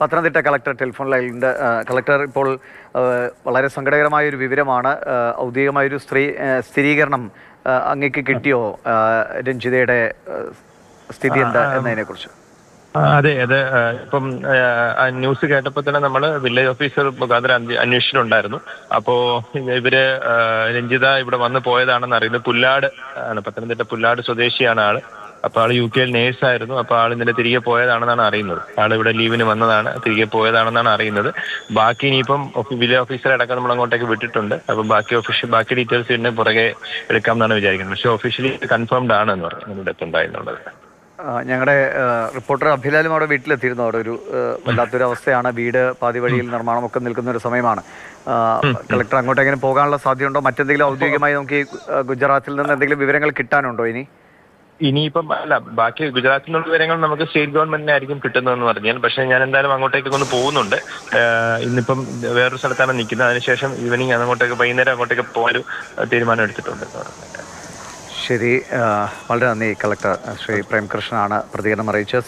Pathanamthitta collector telephone ലൈനിന്റെ collector ഇപ്പോൾ വളരെ സങ്കടകരമായ ഒരു വിവരമാണ് ഔദ്യോഗികമായൊരു സ്ത്രീ സ്ഥിരീകരണം അങ്ങേക്ക് കിട്ടിയോ രഞ്ജിതയുടെ സ്ഥിതി എന്താ എന്നതിനെ കുറിച്ച് അതെ അതെ ഇപ്പം ന്യൂസ് കേട്ടപ്പോൾ തന്നെ നമ്മൾ വില്ലേജ് ഓഫീസർ മുഖാന്തരം അന്വേ- അന്വേഷിച്ചിട്ടുണ്ടായിരുന്നു അപ്പോൾ ഇവർ രഞ്ജിത ഇവിടെ വന്ന് പോയതാണെന്ന് അറിയുന്നത് പുല്ലാട് ആണ് പത്തനംതിട്ട പുല്ലാട് സ്വദേശിയാണ് ആൾ. അപ്പോൾ ആൾ യു കെയിൽ നേഴ്സായിരുന്നു അപ്പോൾ ആൾ ഇന്നലെ തിരികെ പോയതാണെന്നാണ് അറിയുന്നത്. ആൾ ഇവിടെ ലീവിന് വന്നതാണ്. തിരികെ പോയതാണെന്നാണ് അറിയുന്നത്. ബാക്കി ഇനിയിപ്പം വില ഓഫീസറെ അടക്കം നമ്മൾ അങ്ങോട്ടേക്ക് വിട്ടിട്ടുണ്ട്. അപ്പോൾ ബാക്കി ഓഫീഷ്യൽ ബാക്കി ഡീറ്റെയിൽസ് പിന്നെ പുറകെ എടുക്കാം എന്നാണ് വിചാരിക്കുന്നത്. പക്ഷേ ഒഫീഷ്യലി കൺഫേംഡ് ആണ് എന്ന് പറഞ്ഞു. നമ്മുടെ എത്തുണ്ടായിരുന്നുള്ളത് ഞങ്ങളുടെ റിപ്പോർട്ടർ അഭിലാലും അവിടെ വീട്ടിലെത്തിയിരുന്നു. അവിടെ ഒരു വല്ലാത്തൊരു അവസ്ഥയാണ് വീട് പാതി വഴിയിൽ നിർമ്മാണമൊക്കെ നിൽക്കുന്ന ഒരു സമയമാണ് കളക്ടർ അങ്ങോട്ടെങ്കിലും പോകാനുള്ള സാധ്യതയുണ്ടോ? മറ്റെന്തെങ്കിലും ഔദ്യോഗികമായി നമുക്ക് ഗുജറാത്തിൽ നിന്ന് എന്തെങ്കിലും വിവരങ്ങൾ കിട്ടാനുണ്ടോ ഇനി? ഇനിയിപ്പം അല്ല ബാക്കി ഗുജറാത്തിൽ നിന്നുള്ള വിവരങ്ങൾ നമുക്ക് സ്റ്റേറ്റ് ഗവൺമെന്റിനായിരിക്കും കിട്ടുന്നതെന്ന് പറഞ്ഞാൽ പക്ഷെ ഞാൻ എന്തായാലും അങ്ങോട്ടേക്ക് ഒന്ന് പോകുന്നുണ്ട്. ഇന്നിപ്പം വേറൊരു സ്ഥലത്താണ് നിൽക്കുന്നത്. അതിനുശേഷം ഈവനിങ് അങ്ങോട്ടേക്ക് വൈകുന്നേരം അങ്ങോട്ടേക്ക് പോകാൻ തീരുമാനം എടുത്തിട്ടുണ്ട് ശരി വളരെ നന്ദി കളക്ടർ ശ്രീ പ്രേംകൃഷ്ണനാണ് പ്രതികരണം അറിയിച്ചത്.